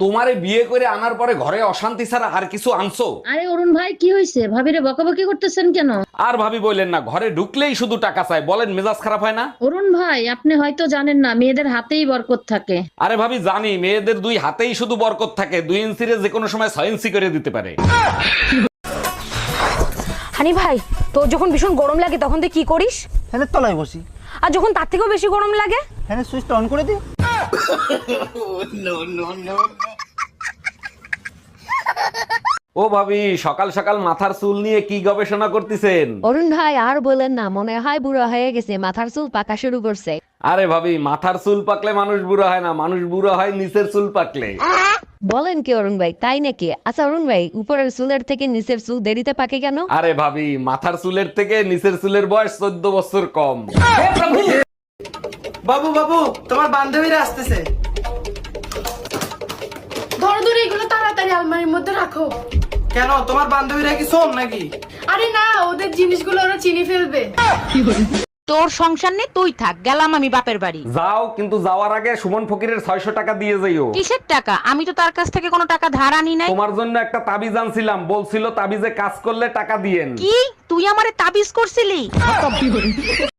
তোমারে বিয়ে করে আনার পরে ঘরে অশান্তি ছাড়া আর কিছু আনছো? আরে অরুণ ভাই কি হয়েছে ভাবিরে বকাবকি করতেছেন কেন? আর ভাবি বললেন না ঘরে ঢুকলেই শুধু টাকা চাই বলেন মেজাজ খারাপ হয় না? অরুণ ভাই আপনি হয়তো জানেন না মেয়েদের হাতেই বরকত থাকে। আরে ভাবি জানি মেয়েদের দুই হাতেই শুধু বরকত থাকে দুই ইঞ্চিরে যে কোনো সময় ছয় ইঞ্চি করে দিতে পারে। হানি ভাই তোর যখন ভীষণ গরম লাগে তখন তুই কি করিস? ফ্যানের তলায় বসি। আর যখন তার থেকেও বেশি গরম লাগে? ফ্যানের সুইচটা অন করে দিই। ও ভাবি সকাল সকাল মাথার চুল নিয়ে কি গবেষণা করতেছেন? অরুণ ভাই আর বলেন না মনে হয় বুড়ো হয়ে গেছে মাথার চুল পাকা শুরু করছে। আরে ভাবি মাথার চুল পাকলে মানুষ বুড়ো হয় না মানুষ বুড়ো হয় নিচের চুল পাকলে। বলেন কি অরুণ ভাই তাই নাকি? আচ্ছা অরুণ ভাই উপরের চুলের থেকে নিচের চুল দেরিতে পাকে কেন? আরে ভাবি মাথার চুলের থেকে নিচের চুলের বয়স চোদ্দ বছর কম। বাবু বাবু তোমার বান্ধবীরা আসতেছে। ধরো ধরো এগুলো তাড়াতাড়ি আলমারির মধ্যে রাখো। কেন? তোমার বান্ধবীরা কি শোন নাকি? আরে না ওদের জিনিসগুলো ওরা চিনি ফেলবে। তোর সংসার নেই তুই থাক গেলাম আমি বাপের বাড়ি। যাও কিন্তু যাওয়ার আগে সুমন ফকিরের ছয়শো টাকা দিয়ে যাইও কিসের টাকা? আমি তো তার কাছ থেকে কোনো টাকা ধার আনি নাই। তোমার জন্য একটা তাবিজ আনছিলাম বলছিল তাবিজে কাজ করলে টাকা দিয়েন। কি? তুই আমারে তাবিজ করছিলি?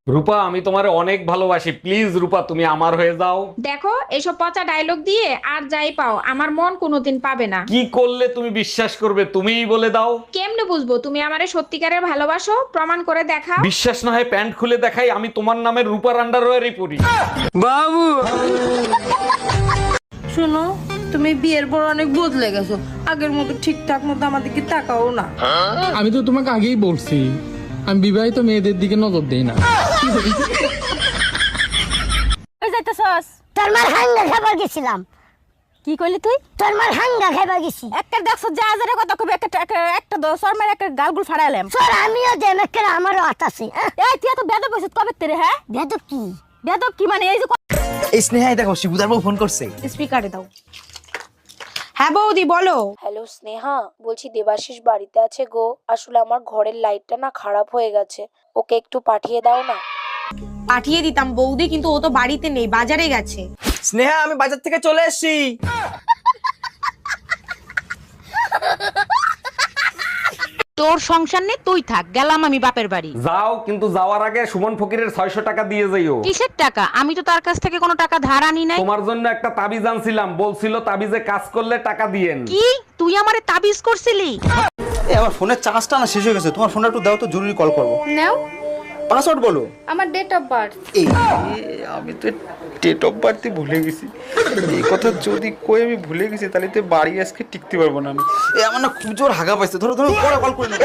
রূপা আমি তোমার অনেক ভালোবাসি। প্লিজ রূপা তুমি আমার হয়ে যাও। দেখো এসব পচা ডায়লগ দিয়ে আর যাই পাও আমার মন কোনোদিন পাবে না। কি করলে তুমি বিশ্বাস করবে তুমিই বলে দাও। কেমনে বুঝব? তুমি আমারে সত্যিকারের ভালোবাসো প্রমাণ করে দেখাও। বিশ্বাস না হয় প্যান্ট খুলে দেখাই আমি তোমার নামের রূপার আন্ডারওয়্যারই পরি। বাবু! শুনো তুমি বিয়ের পর অনেক বদলে গেছো। আগের মতো ঠিকঠাক মতো আমাদেরকে তাকাও না। আমি তো তোমাকে আগেই বলছি আমি বিবাহিত মেয়েদের দিকে নজর দেই না। ওই যাইতেছস তোর মার হাঙ্গা খাবার গেছিলাম। কি কইলি তুই? তোর মার হাঙ্গা খাবার গেছি। একটা দেখছ যা কথা কবি একটা একটা- একটা দশ মার একটা গালগুল ফাড়াইলাম। তোর আমিও যে মেকের আমারও আতাছি এই তুই এত বেদব হইছিস কবে তেরে হ্যাঁ? বেদব কি? বেদব কি মানে এই যে এই স্নেহাই দেখো শিবুদার ফোন করছে। স্পিকারে দাও। হ্যাঁ বৌদি বলো। হ্যালো স্নেহা বলছি দেবাশিস বাড়িতে আছে গো। আসলে আমার ঘরের লাইটটা না খারাপ হয়ে গেছে। ওকে একটু পাঠিয়ে দাও না। পাঠিয়ে দিতাম বৌদি কিন্তু ও তো বাড়িতে নেই বাজারে গেছে। স্নেহা আমি বাজার থেকে চলে এসেছি। তোর সংসার নেই তুই থাক গেলাম আমি বাপের বাড়ি। যাও কিন্তু যাওয়ার আগে সুমন ফকিরের ছয়শো টাকা দিয়ে যাইও কিসের টাকা? আমি তো তার কাছ থেকে কোনো টাকা ধার আনি নাই। তোমার জন্য একটা তাবিজ আনছিলাম বলছিল তাবিজে কাজ করলে টাকা দিয়েন। কি? তুই আমারে তাবিজ করছিলি? আমার ফোনের চার্জটা না শেষ হয়ে গেছে তোমার ফোনটা একটু দাও তো জরুরি কল করব। নাও। পাসওয়ার্ড বলো। আমার ডেট অফ বার্থ এই। আমি তো ডেট অফ বার্থই ভুলে গেছি। এই কথা যদি কই আমি ভুলে গেছি তাহলে তো বাড়ি আজকে টিকতে পারব না আমি। এ আমার না খুব জোর হাগা পাইছে। ধরো ধরো পরে কল করে নেব।